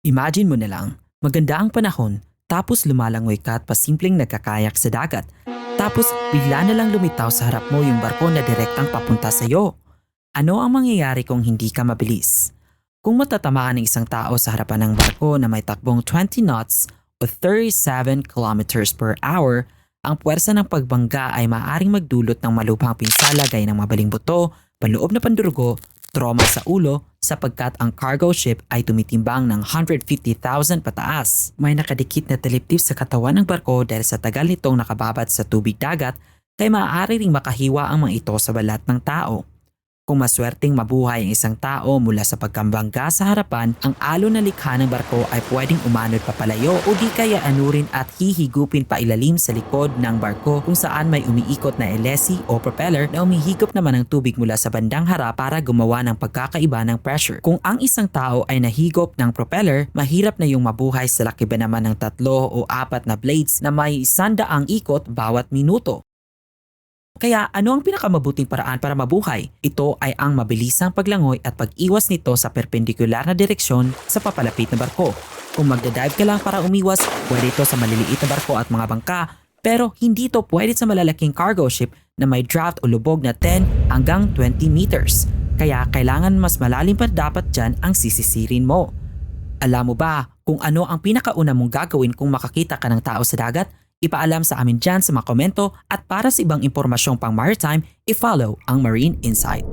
Imagine mo na lang, maganda ang panahon, tapos lumalangoy ka at pasimpleng nagkakayak sa dagat. Tapos bigla na lang lumitaw sa harap mo yung barko na direktang papunta sa iyo. Ano ang mangyayari kung hindi ka mabilis? Kung matatamaan ng isang tao sa harapan ng barko na may takbong 20 knots o 37 kilometers per hour, ang puwersa ng pagbangga ay maaaring magdulot ng malubhang pinsala gaya ng mabaling buto, panloob na pandurugo, trauma sa ulo sapagkat ang cargo ship ay tumitimbang ng 150,000 pataas. May nakadikit na taliptip sa katawan ng barko dahil sa tagal nitong nakababat sa tubig dagat kaya maaari ring makahiwa ang mga ito sa balat ng tao. Kung maswerteng mabuhay ang isang tao mula sa pagkambangga sa harapan, ang alon na likha ng barko ay pwedeng umanod papalayo o di kaya anurin at hihigupin pa ilalim sa likod ng barko kung saan may umiikot na elesi o propeller na umihigop naman ng tubig mula sa bandang harap para gumawa ng pagkakaiba ng pressure. Kung ang isang tao ay nahigop ng propeller, mahirap na yung mabuhay sa laki ba naman ng tatlo o apat na blades na may sandaang ikot bawat minuto. Kaya ano ang pinakamabuting paraan para mabuhay? Ito ay ang mabilisang paglangoy at pag-iwas nito sa perpendikular na direksyon sa papalapit na barko. Kung magdadive ka lang para umiwas, pwede ito sa maliliit na barko at mga bangka, pero hindi ito pwede sa malalaking cargo ship na may draft o lubog na 10 hanggang 20 meters. Kaya kailangan mas malalim pa dapat dyan ang sisisirin mo. Alam mo ba kung ano ang pinakauna mong gagawin kung makakita ka ng tao sa dagat? Ipaalam sa amin dyan sa mga komento at para sa ibang impormasyong pang maritime, i-follow ang Marine Insight.